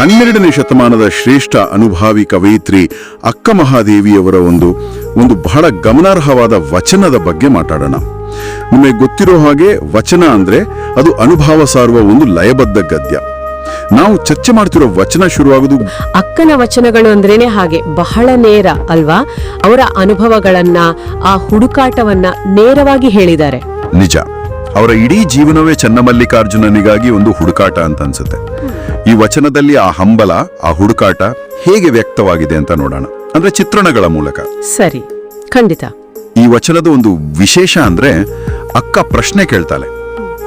ಹನ್ನೆರಡನೇ ಶತಮಾನದ ಶ್ರೇಷ್ಠ ಅನುಭಾವಿ ಕವಯಿತ್ರಿ ಅಕ್ಕ ಮಹಾದೇವಿಯವರ ಒಂದು ಒಂದು ಬಹಳ ಗಮನಾರ್ಹವಾದ ವಚನದ ಬಗ್ಗೆ ಮಾತಾಡೋಣ. ನಿಮಗೆ ಗೊತ್ತಿರೋ ಹಾಗೆ ವಚನ ಅಂದ್ರೆ ಅದು ಅನುಭವ ಸಾರುವ ಒಂದು ಲಯಬದ್ಧ ಗದ್ಯ. ನಾವು ಚರ್ಚೆ ಮಾಡ್ತಿರೋ ವಚನ ಶುರುವಾಗೋದು ಅಕ್ಕನ ವಚನಗಳು ಅಂದ್ರೇನೆ ಹಾಗೆ ಬಹಳ ನೇರ ಅಲ್ವಾ? ಅವರ ಅನುಭವಗಳನ್ನ ಆ ಹುಡುಕಾಟವನ್ನ ನೇರವಾಗಿ ಹೇಳಿದ್ದಾರೆ. ನಿಜ. ಅವರ ಇಡೀ ಜೀವನವೇ ಚನ್ನಮಲ್ಲಿಕಾರ್ಜುನನಿಗಾಗಿ ಒಂದು ಹುಡುಕಾಟ ಅಂತ ಅನ್ಸುತ್ತೆ. ಈ ವಚನದಲ್ಲಿ ಆ ಹಂಬಲ ಆ ಹುಡುಕಾಟ ಹೇಗೆ ವ್ಯಕ್ತವಾಗಿದೆ ಅಂತ ನೋಡೋಣ. ಅಂದ್ರೆ ಚಿತ್ರಣಗಳ ಮೂಲಕ. ಸರಿ ಖಂಡಿತ. ಈ ವಚನದ ಒಂದು ವಿಶೇಷ ಅಂದ್ರೆ ಅಕ್ಕ ಪ್ರಶ್ನೆ ಕೇಳ್ತಾಳೆ.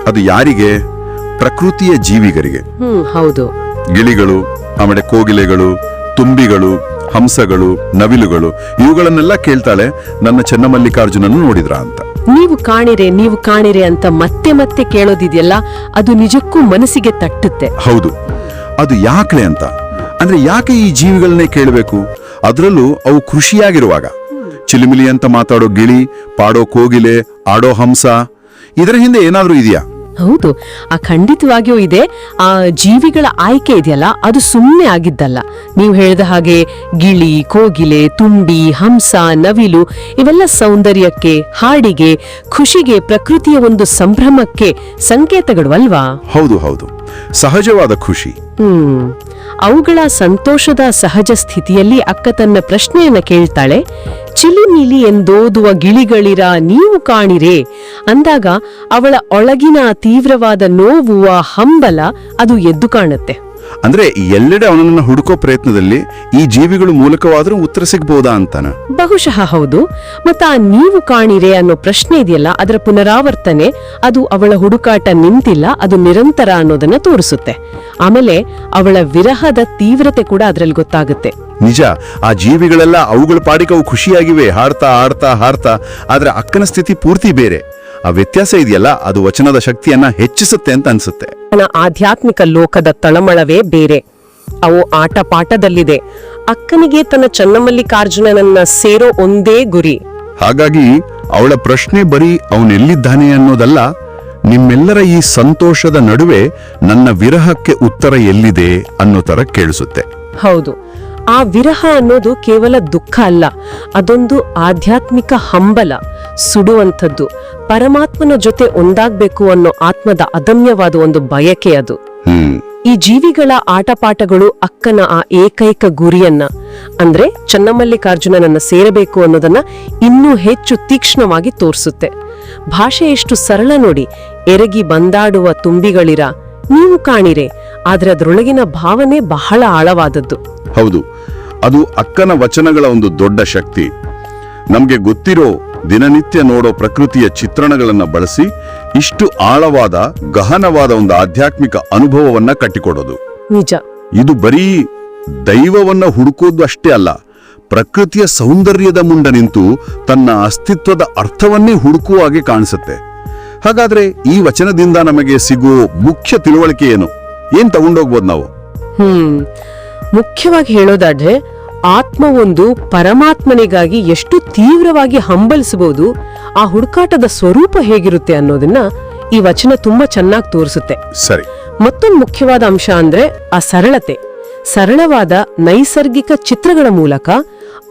ಅದು ಯಾರಿಗೆ? ಪ್ರಕೃತಿಯ ಜೀವಿಗರಿಗೆ. ಹೌದು. ಗಿಳಿಗಳು ಆಮೇಲೆ ಕೋಗಿಲೆಗಳು ತುಂಬಿಗಳು ಹಂಸಗಳು ನವಿಲುಗಳು ಇವುಗಳನ್ನೆಲ್ಲ ಕೇಳ್ತಾಳೆ ನನ್ನ ಚನ್ನಮಲ್ಲಿಕಾರ್ಜುನನ್ನು ನೋಡಿದ್ರ ಅಂತ. ನೀವು ಕಾಣಿರೆ ನೀವು ಕಾಣಿರೆ ಅಂತ ಮತ್ತೆ ಮತ್ತೆ ಕೇಳೋದಿದೆಯಲ್ಲ ಅದು ನಿಜಕ್ಕೂ ಮನಸ್ಸಿಗೆ ತಟ್ಟುತ್ತೆ. ಹೌದು. ಅದು ಯಾಕೆ ಅಂತ? ಅಂದ್ರೆ ಯಾಕೆ ಈ ಜೀವಿಗಳನ್ನೇ ಕೇಳಬೇಕು? ಅದರಲ್ಲೂ ಅವು ಖುಷಿಯಾಗಿರುವಾಗ ಚಿಲಿಮಿಲಿ ಅಂತ ಮಾತಾಡೋ ಗಿಳಿ ಪಾಡೋ ಕೋಗಿಲೆ ಆಡೋ ಹಂಸ ಇದರ ಹಿಂದೆ ಏನಾದರೂ ಇದೆಯಾ? ಹೌದು ಆ ಖಂಡಿತವಾಗಿಯೂ ಇದೆ. ಆ ಜೀವಿಗಳ ಆಯ್ಕೆ ಇದೆಯಲ್ಲ ಅದು ಸುಮ್ಮನೆ ಆಗಿದ್ದಲ್ಲ. ನೀವು ಹೇಳಿದ ಹಾಗೆ ಗಿಳಿ ಕೋಗಿಲೆ ತುಂಬಿ ಹಂಸ ನವಿಲು ಇವೆಲ್ಲ ಸೌಂದರ್ಯಕ್ಕೆ ಹಾಡಿಗೆ ಖುಷಿಗೆ ಪ್ರಕೃತಿಯ ಒಂದು ಸಂಭ್ರಮಕ್ಕೆ ಸಂಕೇತಗಳು ಅಲ್ವಾ? ಹೌದು ಹೌದು. ಸಹಜವಾದ ಖುಷಿ. ಹ್ಮ್. ಅವುಗಳ ಸಂತೋಷದ ಸಹಜ ಸ್ಥಿತಿಯಲ್ಲಿ ಅಕ್ಕ ತನ್ನ ಪ್ರಶ್ನೆಯನ್ನ ಕೇಳ್ತಾಳೆ ಚಿಲಿಮಿಲಿ ಎಂದೋದುವ ಗಿಳಿಗಳಿರ ನೀವು ಕಾಣಿರೆ? ಅಂದಾಗ ಅವಳ ಒಳಗಿನ ತೀವ್ರವಾದ ನೋವುವ ಹಂಬಲ ಅದು ಎದ್ದು ಕಾಣುತ್ತೆ. ಅಂದ್ರೆ ಎಲ್ಲೆಡೆ ಅವನನ್ನ ಹುಡುಕೋ ಪ್ರಯತ್ನದಲ್ಲಿ ಈ ಜೀವಿಗಳು ಮೂಲಕವಾದ್ರೂ ಉತ್ತರ ಸಿಗ್ಬೋದಾ ಅಂತಾನ? ಬಹುಶಃ ಹೌದು. ಮತ್ತ ಆ ನೀವು ಕಾಣಿರೆ ಅನ್ನೋ ಪ್ರಶ್ನೆ ಇದೆಯಲ್ಲ ಅದರ ಪುನರಾವರ್ತನೆ ಅದು ಅವಳ ಹುಡುಕಾಟ ನಿಂತಿಲ್ಲ ಅದು ನಿರಂತರ ಅನ್ನೋದನ್ನ ತೋರಿಸುತ್ತೆ. ಆಮೇಲೆ ಅವಳ ವಿರಹದ ತೀವ್ರತೆ ಕೂಡ ಅದರಲ್ಲಿ ಗೊತ್ತಾಗುತ್ತೆ. ನಿಜ ಆ ಜೀವಿಗಳೆಲ್ಲ ಅವುಗಳ ಪಾಡಿಗೆ ಅವು ಖುಷಿಯಾಗಿವೆ ಹಾಡ್ತಾ ಹಾಡ್ತಾ ಹಾಡ್ತಾ ಆದ್ರೆ ಅಕ್ಕನ ಸ್ಥಿತಿ ಪೂರ್ತಿ ಬೇರೆ. ಆ ವ್ಯತ್ಯಾಸ ಇದೆಯಲ್ಲ ಅದು ವಚನದ ಶಕ್ತಿಯನ್ನ ಹೆಚ್ಚಿಸುತ್ತೆ ಅಂತ ಅನ್ಸುತ್ತೆ. ಆಧ್ಯಾತ್ಮಿಕ ಲೋಕದ ತಳಮಳವೇ ಬೇರೆ. ಅವು ಆಟ ಪಾಠದಲ್ಲಿದೆ ಅಕ್ಕನಿಗೆ ತನ್ನ ಚನ್ನಮಲ್ಲಿಕಾರ್ಜುನನನ್ನ ಸೇರೋ ಒಂದೇ ಗುರಿ. ಹಾಗಾಗಿ ಅವಳ ಪ್ರಶ್ನೆ ಬರೀ ಅವನೆಲ್ಲಿದ್ದಾನೆ ಅನ್ನೋದಲ್ಲ ನಿಮ್ಮೆಲ್ಲರ ಈ ಸಂತೋಷದ ನಡುವೆ ನನ್ನ ವಿರಹಕ್ಕೆ ಉತ್ತರ ಎಲ್ಲಿದೆ ಅನ್ನೋ ತರ ಕೇಳಿಸುತ್ತೆ. ಹೌದು. ಆ ವಿರಹ ಅನ್ನೋದು ಕೇವಲ ದುಃಖ ಅಲ್ಲ ಅದೊಂದು ಆಧ್ಯಾತ್ಮಿಕ ಹಂಬಲ ಸುಡುವಂಥದ್ದು. ಪರಮಾತ್ಮನ ಜೊತೆ ಒಂದಾಗ್ಬೇಕು ಅನ್ನೋ ಆತ್ಮದ ಅದಮ್ಯವಾದ ಒಂದು ಬಯಕೆ ಅದು. ಈ ಜೀವಿಗಳ ಆಟಪಾಠಗಳು ಅಕ್ಕನ ಆ ಏಕೈಕ ಗುರಿಯನ್ನ ಅಂದ್ರೆ ಚನ್ನಮಲ್ಲಿಕಾರ್ಜುನನನ್ನ ಸೇರಬೇಕು ಅನ್ನೋದನ್ನ ಇನ್ನೂ ಹೆಚ್ಚು ತೀಕ್ಷ್ಣವಾಗಿ ತೋರಿಸುತ್ತೆ. ಭಾಷೆ ಎಷ್ಟು ಸರಳ ನೋಡಿ ಎರಗಿ ಬಂದಾಡುವ ತುಂಬಿಗಳಿರ ನೀವು ಕಾಣಿರೆ ಆದ್ರೆ ಅದರೊಳಗಿನ ಭಾವನೆ ಬಹಳ ಆಳವಾದದ್ದು. ಹೌದು ಅದು ಅಕ್ಕನ ವಚನಗಳ ಒಂದು ದೊಡ್ಡ ಶಕ್ತಿ. ನಮಗೆ ಗೊತ್ತಿರೋ ದಿನನಿತ್ಯ ನೋಡೋ ಪ್ರಕೃತಿಯ ಚಿತ್ರಣಗಳನ್ನು ಬಳಸಿ ಇಷ್ಟು ಆಳವಾದ ಗಹನವಾದ ಒಂದು ಆಧ್ಯಾತ್ಮಿಕ ಅನುಭವವನ್ನ ಕಟ್ಟಿಕೊಡೋದು. ನಿಜ. ಇದು ಬರೀ ದೈವವನ್ನ ಹುಡುಕೋದು ಅಷ್ಟೇ ಅಲ್ಲ ಪ್ರಕೃತಿಯ ಸೌಂದರ್ಯದ ಮುಂಡ ನಿಂತು ತನ್ನ ಅಸ್ತಿತ್ವದ ಅರ್ಥವನ್ನೇ ಹುಡುಕುವ ಹಾಗೆ ಕಾಣಿಸುತ್ತೆ. ಹಾಗಾದ್ರೆ ಈ ವಚನದಿಂದ ನಮಗೆ ಸಿಗುವ ಮುಖ್ಯ ತಿಳುವಳಿಕೆ ಏನು? ಏನ್ ತಗೊಂಡೋಗ್ಬೋದು ನಾವು? ಹ್ಮ್. ಮುಖ್ಯವಾಗಿ ಹೇಳೋದಾದ್ರೆ ಆತ್ಮ ಒಂದು ಪರಮಾತ್ಮನಿಗಾಗಿ ಎಷ್ಟು ತೀವ್ರವಾಗಿ ಹಂಬಲಿಸಬಹುದು ಆ ಹುಡುಕಾಟದ ಸ್ವರೂಪ ಹೇಗಿರುತ್ತೆ ಅನ್ನೋದನ್ನ ಈ ವಚನ ತುಂಬಾ ಚೆನ್ನಾಗಿ ತೋರಿಸುತ್ತೆ. ಸರಿ. ಮತ್ತೊಂದು ಮುಖ್ಯವಾದ ಅಂಶ ಅಂದ್ರೆ ಆ ಸರಳತೆ. ಸರಳವಾದ ನೈಸರ್ಗಿಕ ಚಿತ್ರಗಳ ಮೂಲಕ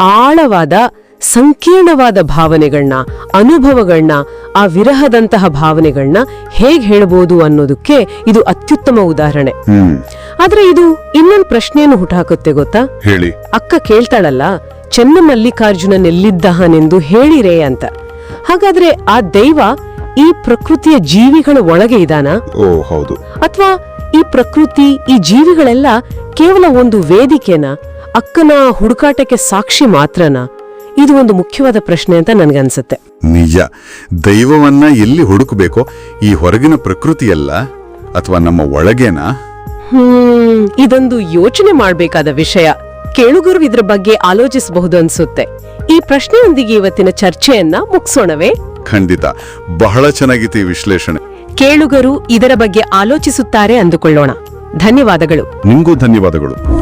ಆಳವಾದ ಸಂಕೀರ್ಣವಾದ ಭಾವನೆಗಳನ್ನ ಅನುಭವಗಳನ್ನ ಆ ವಿರಹದಂತಹ ಭಾವನೆಗಳನ್ನ ಹೇಗೆ ಹೇಳಬಹುದು ಅನ್ನೋದಕ್ಕೆ ಇದು ಅತ್ಯುತ್ತಮ ಉದಾಹರಣೆ. ಆದ್ರೆ ಇದು ಇನ್ನೊಂದು ಪ್ರಶ್ನೆಯನ್ನು ಹುಟ್ಟಾಕುತ್ತೆ ಗೊತ್ತಾ? ಹೇಳಿ. ಅಕ್ಕ ಕೇಳ್ತಾಳಲ್ಲ ಚೆನ್ನ ಮಲ್ಲಿಕಾರ್ಜುನನೆಲ್ಲಿದ್ದಹನೆಂದು ಹೇಳಿರೇ ಅಂತ. ಹಾಗಾದ್ರೆ ಆ ದೈವ ಈ ಪ್ರಕೃತಿಯ ಜೀವಿಗಳ ಒಳಗೆ ಇದಾನ? ಓ ಹೌದು. ಅಥವಾ ಈ ಪ್ರಕೃತಿ ಈ ಜೀವಿಗಳೆಲ್ಲ ಕೇವಲ ಒಂದು ವೇದಿಕೆನ? ಅಕ್ಕನ ಹುಡುಕಾಟಕ್ಕೆ ಸಾಕ್ಷಿ ಮಾತ್ರನಾ? ಇದು ಒಂದು ಮುಖ್ಯವಾದ ಪ್ರಶ್ನೆ ಅಂತ ನನ್ಗನ್ಸುತ್ತೆ. ನಿಜ. ದೈವವನ್ನ ಎಲ್ಲಿ ಹುಡುಕಬೇಕೋ ಈ ಹೊರಗಿನ ಪ್ರಕೃತಿಯಲ್ಲ ಅಥವಾ ನಮ್ಮ ಒಳಗೇನಾ? ಹ್ಮ್ ಇದೊಂದು ಯೋಚನೆ ಮಾಡಬೇಕಾದ ವಿಷಯ. ಕೇಳುಗರು ಇದ್ರ ಬಗ್ಗೆ ಆಲೋಚಿಸಬಹುದು ಅನ್ಸುತ್ತೆ. ಈ ಪ್ರಶ್ನೆಯೊಂದಿಗೆ ಇವತ್ತಿನ ಚರ್ಚೆಯನ್ನ ಮುಗಿಸೋಣವೇ? ಖಂಡಿತ. ಬಹಳ ಚೆನ್ನಾಗಿತ್ತು ಈ ವಿಶ್ಲೇಷಣೆ. ಕೇಳುಗರು ಇದರ ಬಗ್ಗೆ ಆಲೋಚಿಸುತ್ತಾರೆ ಅಂದುಕೊಳ್ಳೋಣ. ಧನ್ಯವಾದಗಳು. ನಿಮಗೂ ಧನ್ಯವಾದಗಳು.